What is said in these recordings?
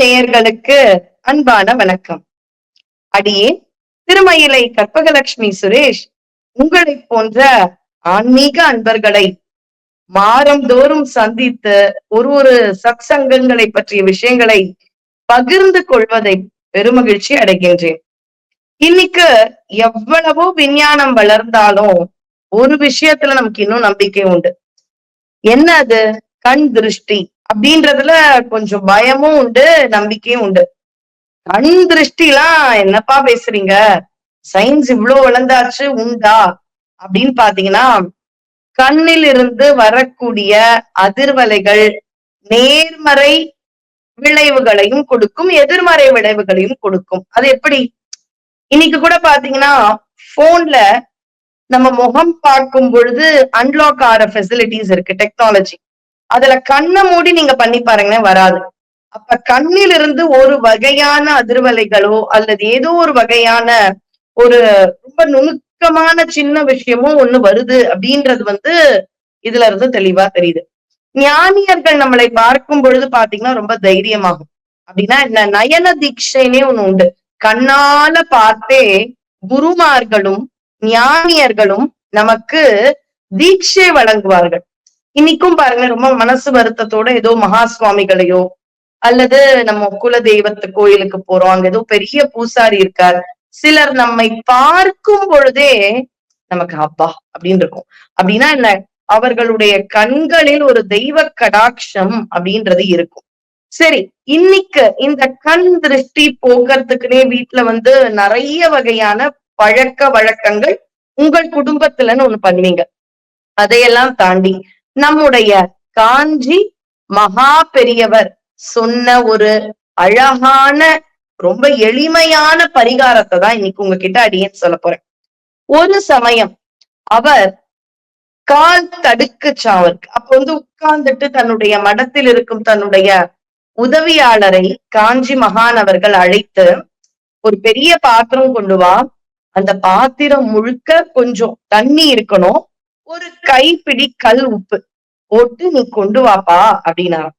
நேயர்களுக்கு அன்பான வணக்கம். அடியே திருமயிலை கற்பகலட்சுமி சுரேஷ் உங்களை போன்ற ஆன்மீக அன்பர்களை மாறந்தோறும் சந்தித்து ஒரு ஒரு சத்சங்கங்களை பற்றிய விஷயங்களை பகிர்ந்து கொள்வதை பெருமகிழ்ச்சி அடைகின்றேன். இன்னைக்கு எவ்வளவோ விஞ்ஞானம் வளர்ந்தாலும் ஒரு விஷயத்துல நமக்கு இன்னும் நம்பிக்கை உண்டு. என்ன அது கண் திருஷ்டி. அப்படின்றதுல கொஞ்சம் பயமும் உண்டு நம்பிக்கையும் உண்டு. கண் திருஷ்டிலாம் என்னப்பா பேசுறீங்க? சயின்ஸ் இவ்வளவு வளர்ந்தாச்சு உண்டா? அப்படின்னு பாத்தீங்கன்னா கண்ணில் இருந்து வரக்கூடிய அதிர்வலைகள் நேர்மறை விளைவுகளையும் கொடுக்கும் எதிர்மறை விளைவுகளையும் கொடுக்கும். அது எப்படி? இன்னைக்கு கூட பாத்தீங்கன்னா போன்ல நம்ம முகம் பார்க்கும் பொழுது அன்லாக் ஆகிற ஃபெசிலிட்டிஸ் இருக்கு டெக்னாலஜி அதுல கண்ணை மூடி நீங்க பண்ணி பாருங்களேன் வராது. அப்ப கண்ணிலிருந்து ஒரு வகையான அதிர்வலைகளோ அல்லது ஏதோ ஒரு வகையான ஒரு ரொம்ப நுணுக்கமான சின்ன விஷயமும் ஒண்ணு வருது அப்படின்றது வந்து இதுல இருந்து தெளிவா தெரியுது. ஞானியர்கள் நம்மளை பார்க்கும் பொழுது பாத்தீங்கன்னா ரொம்ப தைரியமாகும். அப்படின்னா என்ன? நயன தீட்சைனே ஒண்ணு உண்டு. கண்ணால பார்த்தே குருமார்களும் ஞானியர்களும் நமக்கு தீட்சை வழங்குவார்கள். இன்னைக்கும் பாருங்க ரொம்ப மனசு வருத்தத்தோட ஏதோ மகா சுவாமிகளையோ அல்லது நம்ம குல தெய்வத்து கோயிலுக்கு போறோம். அங்க ஏதோ பெரிய பூசாரி இருக்கார். சிலர் நம்மை பார்க்கும் பொழுதே நமக்கு அப்பா அப்படின்னு இருக்கும். அப்படின்னா என்ன? அவர்களுடைய கண்களில் ஒரு தெய்வ கடாட்சம் அப்படின்றது இருக்கும். சரி இன்னைக்கு இந்த கண் திருஷ்டி போக்குறதுக்குனே வீட்டுல வந்து நிறைய வகையான பழக்க வழக்கங்கள் உங்கள் குடும்பத்துலன்னு ஒண்ணு பண்ணுவீங்க. அதையெல்லாம் தாண்டி நம்முடைய காஞ்சி மகா பெரியவர் சொன்ன ஒரு அழகான ரொம்ப எளிமையான பரிகாரத்தை தான் இன்னைக்கு உங்ககிட்ட அடியேன்னு சொல்ல போறேன். ஒரு சமயம் அவர் கால் தடுக்குச்சா அவருக்கு அப்ப வந்து உட்கார்ந்துட்டு தன்னுடைய மடத்தில் இருக்கும் தன்னுடைய உதவியாளரை காஞ்சி மகான் அவர்கள் அழைத்து ஒரு பெரிய பாத்திரம் கொண்டு வா அந்த பாத்திரம் முழுக்க கொஞ்சம் தண்ணி இருக்கணும் ஒரு கைப்பிடி கல் உப்பு. போட்டு நீ கொண்டு வாப்பா அப்படின்னாராம்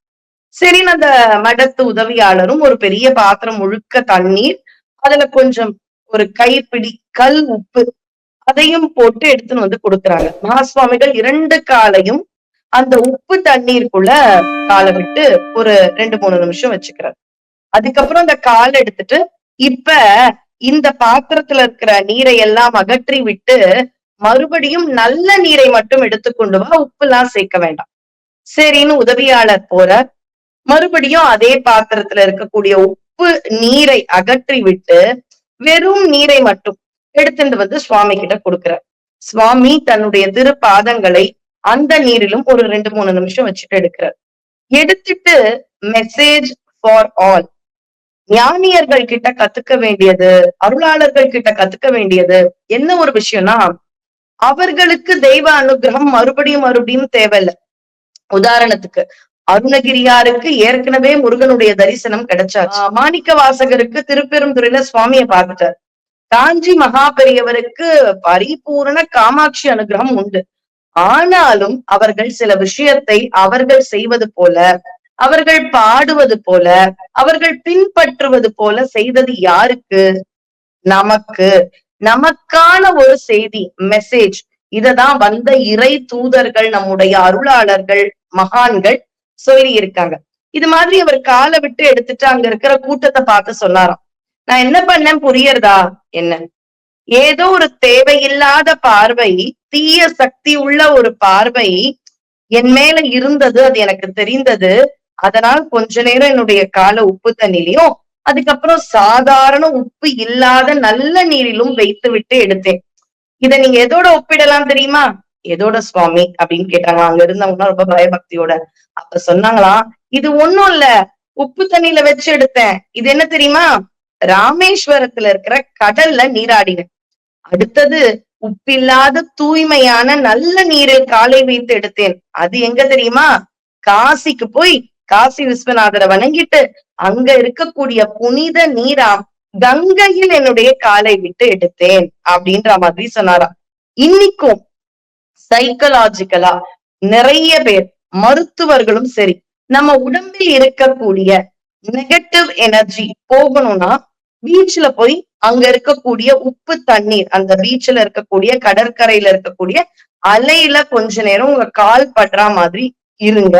சரி அந்த மடத்து உதவியாளரும் ஒரு பெரிய பாத்திரம் முழுக்க தண்ணீர் அதுல கொஞ்சம் ஒரு கைப்பிடி கல் உப்பு அதையும் போட்டு எடுத்துன்னு வந்து கொடுக்குறாங்க. மகாசுவாமிகள் இரண்டு காலையும் அந்த உப்பு தண்ணீருக்குள்ள காலை விட்டு ஒரு ரெண்டு மூணு நிமிஷம் வச்சுக்கிறார். அதுக்கப்புறம் அந்த காலை எடுத்துட்டு இப்ப இந்த பாத்திரத்துல இருக்கிற நீரை எல்லாம் அகற்றி விட்டு மறுபடியும் நல்ல நீரை மட்டும் எடுத்துக்கொண்டு வா உப்பு எல்லாம் சேர்க்க வேண்டாம். சரின்னு உதவியாளர் போற மறுபடியும் அதே பாத்திரத்துல இருக்கக்கூடிய உப்பு நீரை அகற்றி விட்டு வெறும் நீரை மட்டும் எடுத்துட்டு வந்து சுவாமி கிட்ட கொடுக்கிறார். சுவாமி தன்னுடைய திரு பாதங்களை அந்த நீரிலும் ஒரு ரெண்டு மூணு நிமிஷம் வச்சுட்டு எடுக்கிறார். எடுத்துட்டு மெசேஜ் ஃபார் ஆல் ஞானியர்கள் கிட்ட கத்துக்க வேண்டியது அருளாளர்கள் கிட்ட கத்துக்க வேண்டியது என்ன ஒரு விஷயம்னா அவர்களுக்கு தெய்வ அனுகிரகம் மறுபடியும் மறுபடியும் தேவையில்லை. உதாரணத்துக்கு அருணகிரியாருக்கு ஏற்கனவே முருகனுடைய தரிசனம் கிடைச்சாச்சு. மாணிக்க வாசகருக்கு திருப்பெருந்துறையில சுவாமியை பார்த்துட்டார். காஞ்சி மகா பெரியவருக்கு பரிபூரண காமாட்சி அனுகிரகம் உண்டு. ஆனாலும் அவர்கள் சில விஷயத்தை அவர்கள் செய்வது போல அவர்கள் பாடுவது போல அவர்கள் பின்பற்றுவது போல செய்தது யாருக்கு? நமக்கு. நமக்கான ஒரு செய்தி மெசேஜ் இததான் வந்த இறை தூதர்கள் நம்முடைய அருளாளர்கள் மகான்கள் சொல்லி இருக்காங்க இது மாதிரி அவர் காலை விட்டு எடுத்துட்டு அங்க இருக்கிற கூட்டத்தை பார்த்து சொன்னாராம். நான் என்ன பண்ணேன்? புரியறதா? என்ன? ஏதோ ஒரு தேவையில்லாத பார்வை தீய சக்தி உள்ள ஒரு பார்வை என் மேல இருந்தது அது எனக்கு தெரிந்தது. அதனால் கொஞ்ச நேரம் என்னுடைய காலை உப்பு தண்ணிலையும் அதுக்கப்புறம் சாதாரண உப்பு இல்லாத நல்ல நீரிலும் வைத்து விட்டு எடுத்தேன். இத நீங்க எதோட ஒப்பிடலாம் தெரியுமா? எதோட சுவாமி? அப்படின்னு கேட்டாங்க. அங்க இருந்தவங்க ரொம்ப பயபக்தியோட. அப்ப சொன்னாங்களாம் இது ஒண்ணும் இல்ல. உப்பு தண்ணியில வச்சு எடுத்தேன். இது என்ன தெரியுமா? ராமேஸ்வரத்துல இருக்கிற கடல்ல நீராடினேன். அடுத்தது உப்பில்லாத தூய்மையான நல்ல நீரில் காலை வைத்து எடுத்தேன். அது எங்க தெரியுமா? காசிக்கு போய் காசி விஸ்வநாதரை வணங்கிட்டு அங்க இருக்கக்கூடிய புனித நீராம் கங்கையில் என்னுடைய காலை விட்டு எடுத்தேன் அப்படின்ற மாதிரி சொன்னாராம். இன்னைக்கும் சைக்கலாஜிக்கலா நிறைய பேர் மருத்துவர்களும் சரி நம்ம உடம்பில் இருக்கக்கூடிய நெகட்டிவ் எனர்ஜி போகணும்னா பீச்ல போய் அங்க இருக்கக்கூடிய உப்பு தண்ணீர் அந்த பீச்ல இருக்கக்கூடிய கடற்கரையில இருக்கக்கூடிய அலையில கொஞ்ச நேரம் உங்க கால் படுற மாதிரி இருங்க.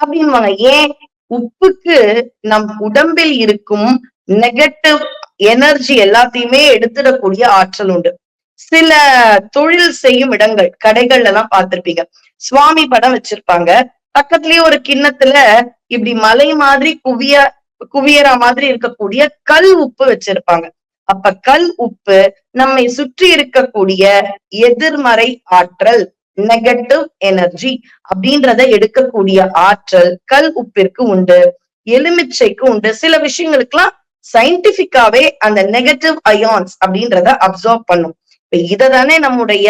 அப்படின்வாங்க ஏன்? உப்புக்கு நம் உடம்பில் இருக்கும் நெகட்டிவ் எனர்ஜி எல்லாத்தையுமே எடுத்துடக்கூடிய ஆற்றல் உண்டு. சில தொழில் செய்யும் இடங்கள் கடைகள்ல எல்லாம் பார்த்திருப்பீங்க. சுவாமி படம் வச்சிருப்பாங்க. பக்கத்துலயே ஒரு கிண்ணத்துல இப்படி மலை மாதிரி குவிய குவியற மாதிரி இருக்கக்கூடிய கல் உப்பு வச்சிருப்பாங்க. அப்ப கல் உப்பு நம்மை சுற்றி இருக்கக்கூடிய எதிர்மறை ஆற்றல். நெகட்டிவ் எனர்ஜி அப்படின்றத எடுக்கக்கூடிய ஆற்றல் கல் உப்பிற்கு உண்டு எலுமிச்சைக்கு உண்டு. சில விஷயங்களுக்கெல்லாம் சயின்டிபிக்காவே அந்த நெகட்டிவ் அயான்ஸ் அப்படின்றத அப்சர்வ் பண்ணும். இப்ப இததானே நம்முடைய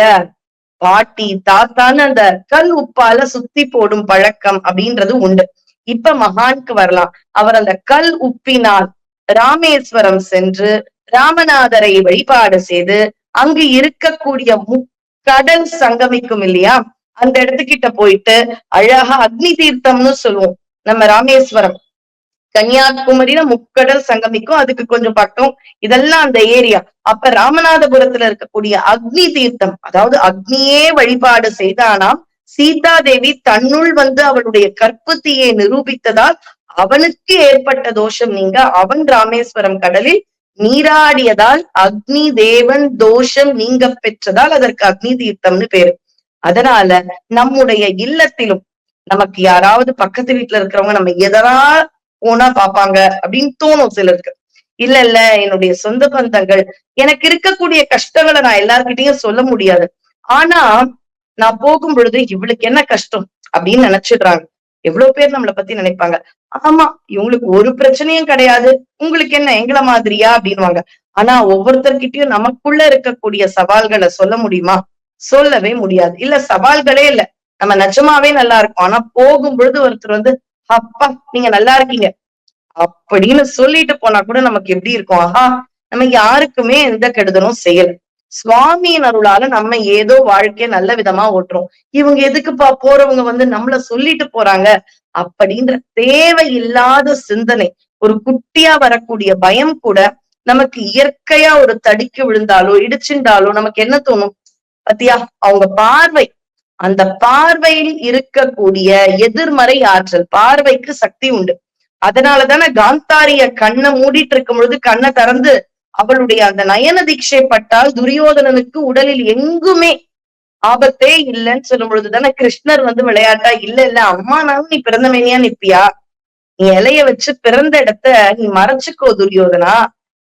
பாட்டி தாத்தான்னு அந்த கல் உப்பால சுத்தி போடும் பழக்கம் அப்படின்றது உண்டு. இப்ப மகானுக்கு வரலாம். அவர் அந்த கல் உப்பினால் ராமேஸ்வரம் சென்று ராமநாதரை வழிபாடு செய்து அங்கு இருக்கக்கூடிய கடல் சங்கமிக்கும் இல்லையா அந்த இடத்துக்கிட்ட போயிட்டு அழகா அக்னி தீர்த்தம்னு சொல்லுவோம் நம்ம ராமேஸ்வரம். கன்னியாகுமரியில முக்கடல் சங்கமிக்கும் அதுக்கு கொஞ்சம் பக்கம் இதெல்லாம் அந்த ஏரியா. அப்ப ராமநாதபுரத்துல இருக்கக்கூடிய அக்னி தீர்த்தம் அதாவது அக்னியே வழிபாடு செய்தானாம் சீதா தேவி தன்னுள் வந்து அவளுடைய கற்புத்தியை நிரூபித்ததால் அவனுக்கு ஏற்பட்ட தோஷம் நீங்க அவன் ராமேஸ்வரம் கடலில் நீராடியதால் அக்னி தேவன் தோஷம் நீங்க பெற்றதால் அதற்கு அக்னி தீர்த்தம்னு பேரு. அதனால நம்முடைய இல்லத்திலும் நமக்கு யாராவது பக்கத்து வீட்டுல இருக்கிறவங்க நம்ம எதனா போனா பாப்பாங்க அப்படின்னு தோணும் சிலருக்கு. இல்ல இல்ல என்னுடைய சொந்த பந்தங்கள் எனக்கு இருக்கக்கூடிய கஷ்டங்களை நான் எல்லார்கிட்டயும் சொல்ல முடியாது. ஆனா நான் போகும் பொழுது இவளுக்கு என்ன கஷ்டம் அப்படின்னு நினைச்சிடுறாங்க. எவ்வளவு பேர் நம்மளை பத்தி நினைப்பாங்க? ஆமா இவங்களுக்கு ஒரு பிரச்சனையும் கிடையாது. உங்களுக்கு என்ன எங்களை மாதிரியா? அப்படின்வாங்க ஆனா ஒவ்வொருத்தர்கிட்டயும் நமக்குள்ள இருக்கக்கூடிய சவால்களை சொல்ல முடியுமா? சொல்லவே முடியாது. இல்ல சவால்களே இல்ல. நம்ம நிஜமாவே நல்லா இருக்கும். ஆனா போகும் பொழுது ஒருத்தர் வந்து அப்பா நீங்க நல்லா இருக்கீங்க. அப்படின்னு சொல்லிட்டு போனா கூட நமக்கு எப்படி இருக்கும்? ஆஹா நம்ம யாருக்குமே எந்த கெடுதலும் செய்யல. சுவாமியின் அருளால நம்ம ஏதோ வாழ்க்கைய நல்ல விதமா ஓட்டுறோம். இவங்க எதுக்குப்பா போறவங்க வந்து நம்மள சொல்லிட்டு போறாங்க? அப்படின்ற தேவையில்லாத சிந்தனை. ஒரு குட்டியா வரக்கூடிய பயம் கூட நமக்கு இயற்கையா ஒரு தடுக்கி விழுந்தாலோ இடிச்சுண்டாலோ நமக்கு என்ன தோணும்? பத்தியா அவங்க பார்வை. அந்த பார்வையில் இருக்கக்கூடிய எதிர்மறை ஆற்றல் பார்வைக்கு சக்தி உண்டு. அதனாலதானே காந்தாரிய கண்ணை மூடிட்டு இருக்கும் பொழுது கண்ணை திறந்து அவளுடைய அந்த நயன தீட்சை பட்டால் துரியோதனனுக்கு உடலில் எங்குமே ஆபத்தே இல்லைன்னு சொல்லும் பொழுதுதானே கிருஷ்ணர் வந்து விளையாட்டா இல்ல இல்ல அம்மானாலும் நீ பிறந்தமேனியா நிப்பியா? நீ இலைய வச்சு பிறந்த இடத்த நீ மறைச்சுக்கோ துரியோதனா?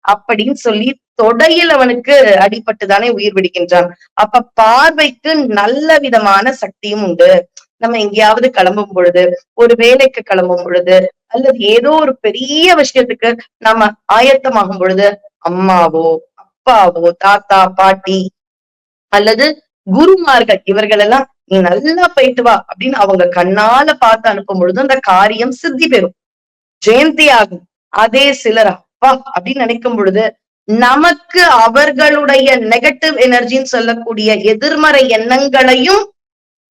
அப்படின்னு சொல்லி தொடையில் அவனுக்கு அடிபட்டுதானே உயிர் விடுக்கின்றான் அப்ப பார்வைக்கு நல்ல விதமான சக்தியும் உண்டு. நம்ம எங்கேயாவது கிளம்பும் பொழுது ஒரு வேலைக்கு கிளம்பும் பொழுது அல்லது ஏதோ ஒரு பெரிய விஷயத்துக்கு நம்ம ஆயத்தமாகும் பொழுது அம்மாவோ அப்பாவோ தாத்தா பாட்டி அல்லது குருமார்கள் இவர்கள் எல்லாம் நீ நல்லா போயிட்டு வா அப்படின்னு அவங்க கண்ணால பார்த்து அனுப்பும் பொழுது அந்த காரியம் சித்தி பெறும். ஜெயந்தி ஆகும் அதே சிலர் அப்பா அப்படின்னு நினைக்கும் பொழுது நமக்கு அவர்களுடைய நெகட்டிவ் எனர்ஜின்னு சொல்லக்கூடிய எதிர்மறை எண்ணங்களையும்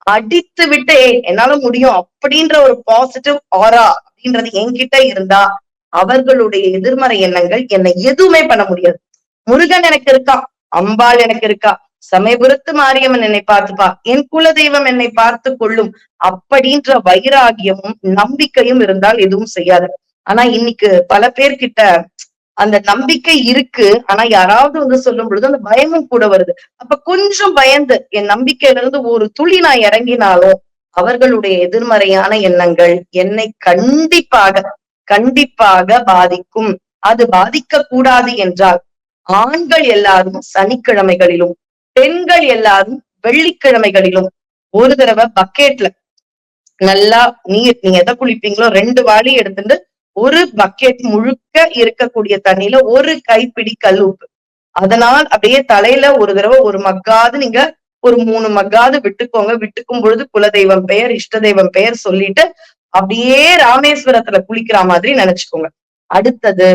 அடித்து விட்டு என்னால முடியும் அப்படின்ற ஒரு பாசிட்டிவ் ஆரா அப்படின்றது என்கிட்ட இருந்தா அவர்களுடைய எதிர்மறை எண்ணங்கள் என்னை எதுவுமே பண்ண முடியாது. முருகன் எனக்கு இருக்கா? அம்பாள் எனக்கு இருக்கா? சமயபுரத்து மாரியம்மன் என்னை பார்த்துப்பா. என் குல தெய்வம் என்னை பார்த்து கொள்ளும் அப்படின்ற வைராகியமும் நம்பிக்கையும் இருந்தால் எதுவும் செய்யாது. ஆனா இன்னைக்கு பல பேர்கிட்ட அந்த நம்பிக்கை இருக்கு. ஆனா யாராவது வந்து சொல்லும் பொழுது அந்த பயமும் கூட வருது. அப்ப கொஞ்சம் பயந்து என் நம்பிக்கையில இருந்து ஒரு துளி நான் இறங்கினாலும் அவர்களுடைய எதிர்மறையான எண்ணங்கள் என்னை கண்டிப்பாக கண்டிப்பாக பாதிக்கும். அது பாதிக்க கூடாது என்றால் ஆண்கள் எல்லாரும் சனிக்கிழமைகளிலும் பெண்கள் எல்லாரும் வெள்ளிக்கிழமைகளிலும் ஒரு தடவை பக்கெட்ல நல்லா நீர் நீங்க எதை குளிப்பீங்களோ ரெண்டு வாளி எடுத்துட்டு ஒரு பக்கெட் முழுக்க இருக்கக்கூடிய தண்ணியில ஒரு கைப்பிடி கல் உப்பு. அதனால் அப்படியே தலையில ஒரு தடவை ஒரு மக்காது நீங்க ஒரு மூணு மக்காது விட்டுக்கோங்க. விட்டுக்கும் பொழுது குலதெய்வம் பெயர் இஷ்ட தெய்வம் பெயர் சொல்லிட்டு அப்படியே ராமேஸ்வரத்துல குளிக்கிற மாதிரி நினைச்சுக்கோங்க. அடுத்தது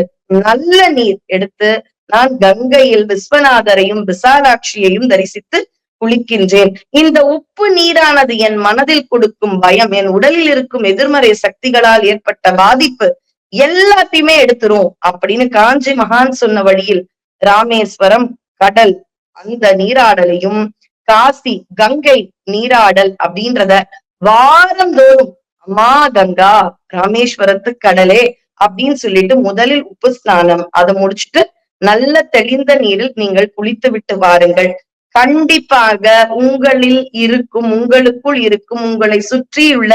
நல்ல நீர் எடுத்து நான் கங்கையில் விஸ்வநாதரையும் விசாலாட்சியையும் தரிசித்து குளிக்கின்றேன். இந்த உப்பு நீரானது என் மனதில் கொடுக்கும் பயம் என் உடலில் இருக்கும் எதிர்மறை சக்திகளால் ஏற்பட்ட பாதிப்பு எல்லாத்தையுமே எடுத்துரும் அப்படின்னு காஞ்சி மகான் சொன்ன வழியில் ராமேஸ்வரம் கடல் அந்த நீராடலையும் காசி கங்கை நீராடல் அப்படின்றத வாரந்தோறும் அம்மா கங்கா ராமேஸ்வரத்து கடலே அப்படின்னு சொல்லிட்டு முதலில் உப்பு ஸ்நானம். அதை முடிச்சுட்டு நல்ல தெளிந்த நீரில் நீங்கள் குளித்து விட்டு வாருங்கள். கண்டிப்பாக உங்களில் இருக்கும் உங்களுக்குள் இருக்கும் உங்களை சுற்றியுள்ள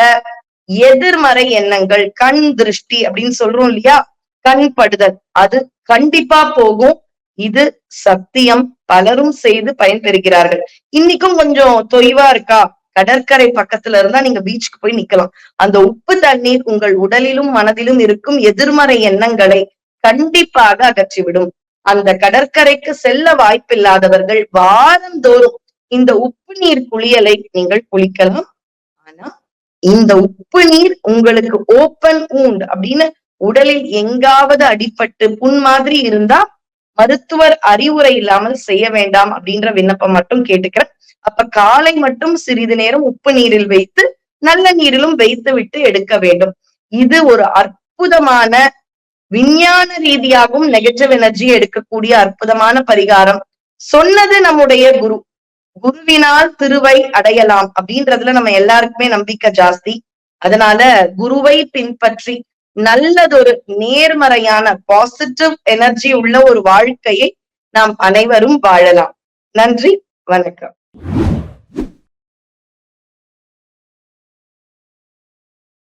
எதிர்மறை எண்ணங்கள் கண் திருஷ்டி அப்படின்னு சொல்றோம் இல்லையா? கண் படுதல். அது கண்டிப்பா போகும். இது சத்தியம். பலரும் செய்து பயன்பெறுகிறார்கள். இன்னைக்கும் கொஞ்சம் தொய்வா இருக்கா? கடற்கரை பக்கத்துல இருந்தா நீங்க பீச்சுக்கு போய் நிக்கலாம். அந்த உப்பு தண்ணீர் உங்கள் உடலிலும் மனதிலும் இருக்கும் எதிர்மறை எண்ணங்களை கண்டிப்பாக அகற்றிவிடும். அந்த கடற்கரைக்கு செல்ல வாய்ப்பில்லாதவர்கள் வாரந்தோறும் இந்த உப்பு நீர் குளியலை நீங்கள் குளிக்கலாம். ஆனா இந்த உப்பு நீர் உங்களுக்கு ஓப்பன் ஊண்ட் அப்படின்னு உடலில் எங்காவது அடிபட்டு புண் மாதிரி இருந்தா மருத்துவர் அறிவுரை இல்லாமல் செய்ய வேண்டாம் அப்படின்ற விண்ணப்பம் மட்டும் கேட்டுக்கிறேன். அப்ப காலை மட்டும் சிறிது நேரம் உப்பு நீரில் வைத்து நல்ல நீரிலும் வைத்து விட்டு எடுக்க வேண்டும். இது ஒரு அற்புதமான விஞ்ஞான ரீதியாகவும் நெகட்டிவ் எனர்ஜி எடுக்கக்கூடிய அற்புதமான பரிகாரம். சொன்னது நம்முடைய குரு. குருவினால் திருவை அடையலாம் அப்படின்றதுல நம்ம எல்லாருக்குமே நம்பிக்கை ஜாஸ்தி. அதனால குருவை பின்பற்றி நல்லதொரு நேர்மறையான பாசிட்டிவ் எனர்ஜி உள்ள ஒரு வாழ்க்கையை நாம் அனைவரும் வாழலாம். நன்றி வணக்கம். you